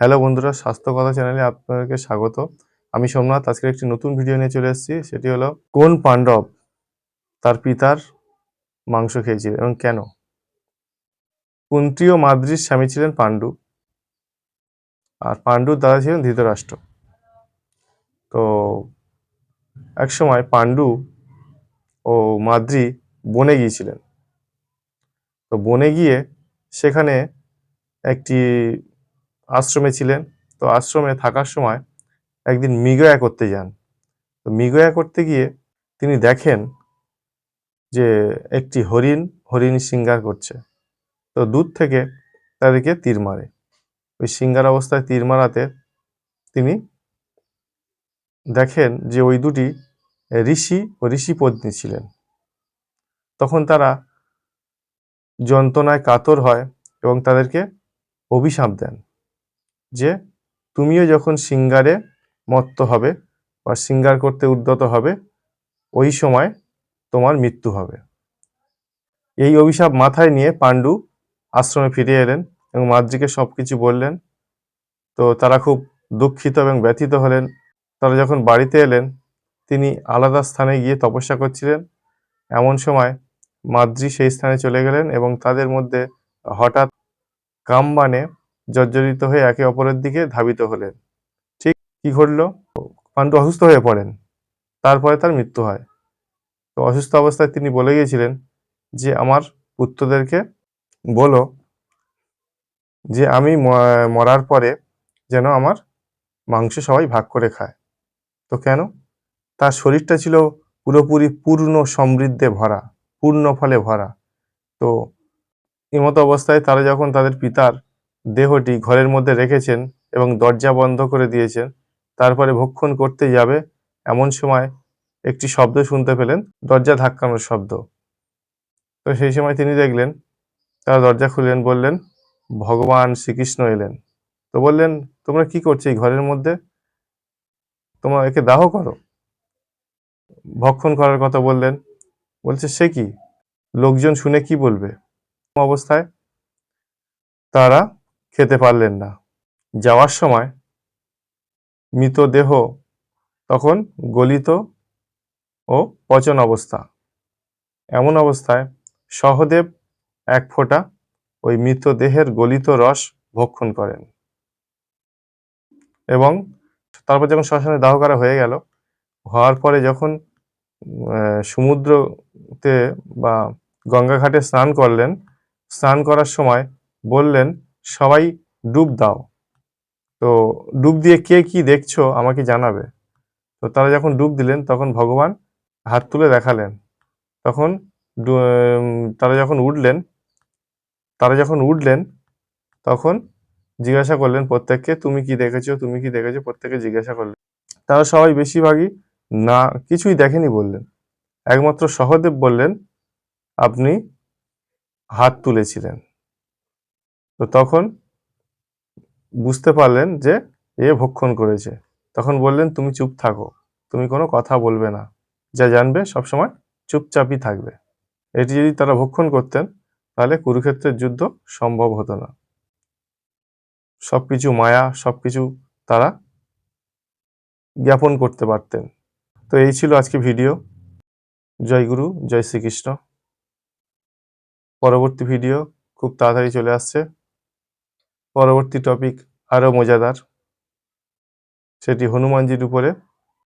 Hello বন্ধুরা, স্বাস্থ্য কথা চ্যানেলে আপনাদেরকে স্বাগত। আমি সোমনাথ আজকে একটি নতুন ভিডিও নিয়ে চলে এসেছি, সেটি হলো কোন পাণ্ডব তার পিতার মাংস খেয়েছিল এবং কেন? কুন্তি ও মাদ্রির স্বামী ছিলেন পাণ্ডু, আর পাণ্ডুর দাদা ছিলেন ধৃতরাষ্ট্র। তো একসময় পাণ্ডু ও মাদ্রি বনে গিয়েছিলেন। তো বনে গিয়ে সেখানে একটি আশ্রমে ছিলেন। তো আশ্রমে থাকার সময় একদিন মৃগয়া করতে যান। তো মৃগয়া করতে গিয়ে তিনি দেখেন যে একটি হরিণ হরিণ শিঙ্গার করছে। তো দূর থেকে তাদেরকে তীর মারে। ওই সিঙ্গার অবস্থায় তীর মারাতে তিনি দেখেন যে ওই দুটি ঋষি ও ঋষি পত্নী ছিলেন। তখন তারা যন্ত্রণায় কাতর হয় এবং তাদেরকে অভিশাপ দেন। যে তুমিও যখন সিঙ্গারে মত্ত হবে বা সিঙ্গার করতে উদ্যত হবে, ওই সময় তোমার মৃত্যু হবে। এই অভিশাপ মাথায় নিয়ে পাণ্ডু আশ্রমে ফিরে এলেন এবং মাদ্রিকে সব কিছু বললেন। তো তারা খুব দুঃখিত এবং ব্যথিত হলেন। তারা যখন বাড়িতে এলেন, তিনি আলাদা স্থানে গিয়ে তপস্যা করছিলেন। এমন সময় মাদ্রি সেই স্থানে চলে গেলেন এবং তাদের মধ্যে হঠাৎ কামবানে জর্জরিত হয়ে একে অপরের দিকে ধাবিত হলেন। ঠিক কি ঘটল? পাণ্ডু অসুস্থ হয়ে পড়েন। তারপরে তার মৃত্যু হয়। তো অসুস্থ অবস্থায় তিনি বলে গিয়েছিলেন যে, আমার পুত্রদেরকে বলো যে, আমি মরার পরে যেন আমার মাংস সবাই ভাগ করে খায়। তো কেন? তার শরীরটা ছিল পুরোপুরি পূর্ণ সমৃদ্ধে ভরা, পূর্ণ ফলে ভরা। তো এমতো অবস্থায় তারা যখন তাদের পিতার দেহটি ঘরের মধ্যে রেখেছেন এবং দরজা বন্ধ করে দিয়েছেন। তারপরে ভক্ষণ করতে যাবে, এমন সময় একটি শব্দ শুনতে পেলেন, দরজা ধাক্কানোর শব্দ। তো সেই সময় তিনি দেখলেন, তারা দরজা খুললেন, বললেন, ভগবান শ্রীকৃষ্ণ এলেন। তো বললেন, তোমরা কি করছ এই ঘরের মধ্যে? তোমরা একে দাহ করো? ভক্ষণ করার কথা বললেন, বলছে, সে কি? লোকজন শুনে কি বলবে? অবস্থায় তারা খেতে পারলেন না। যাওয়ার সময় মৃতদেহ তখন গলিত ও পচন অবস্থা। এমন অবস্থায় সহদেব এক ফোঁটা ওই মৃতদেহের গলিত রস ভক্ষণ করেন এবং তারপর যখন শ্মশানে দাহ করা হয়ে গেল, হওয়ার পরে যখন সমুদ্রতে বা গঙ্গা ঘাটে স্নান করলেন, স্নান করার সময় বললেন সবাই ডুব দাও। তো ডুব দিয়ে কে কি দেখছ আমাকে জানাবে। তো তারা যখন ডুব দিলেন, তখন ভগবান হাত তুলে দেখালেন। তখন তারা যখন উঠলেন, তারা যখন উঠলেন, তখন জিজ্ঞাসা করলেন, প্রত্যেককে তুমি কি দেখেছ, তুমি কি দেখেছ? প্রত্যেকে জিজ্ঞাসা করলেন। তারা সবাই বেশিরভাগই না, কিছুই দেখেনি বললেন। একমাত্র সহদেব বললেন, আপনি হাত তুলেছিলেন। তো তখন বুঝতে পারলেন যে এ ভক্ষণ করেছে। তখন বললেন, তুমি চুপ থাকো, তুমি কোনো কথা বলবে না। যা জানবে সবসময় চুপচাপই থাকবে। এটি যদি তারা ভক্ষণ করতেন, তাহলে কুরুক্ষেত্রের যুদ্ধ সম্ভব হতো না। সব কিছু মায়া সব কিছু তারা জ্ঞাপন করতে পারতেন। তো এই ছিল আজকে ভিডিও। জয় গুরু, জয় শ্রীকৃষ্ণ। পরবর্তী ভিডিও খুব তাড়াতাড়ি চলে আসছে। পরবর্তী টপিক আরও মজাদার সেটি হনুমানজির উপরে।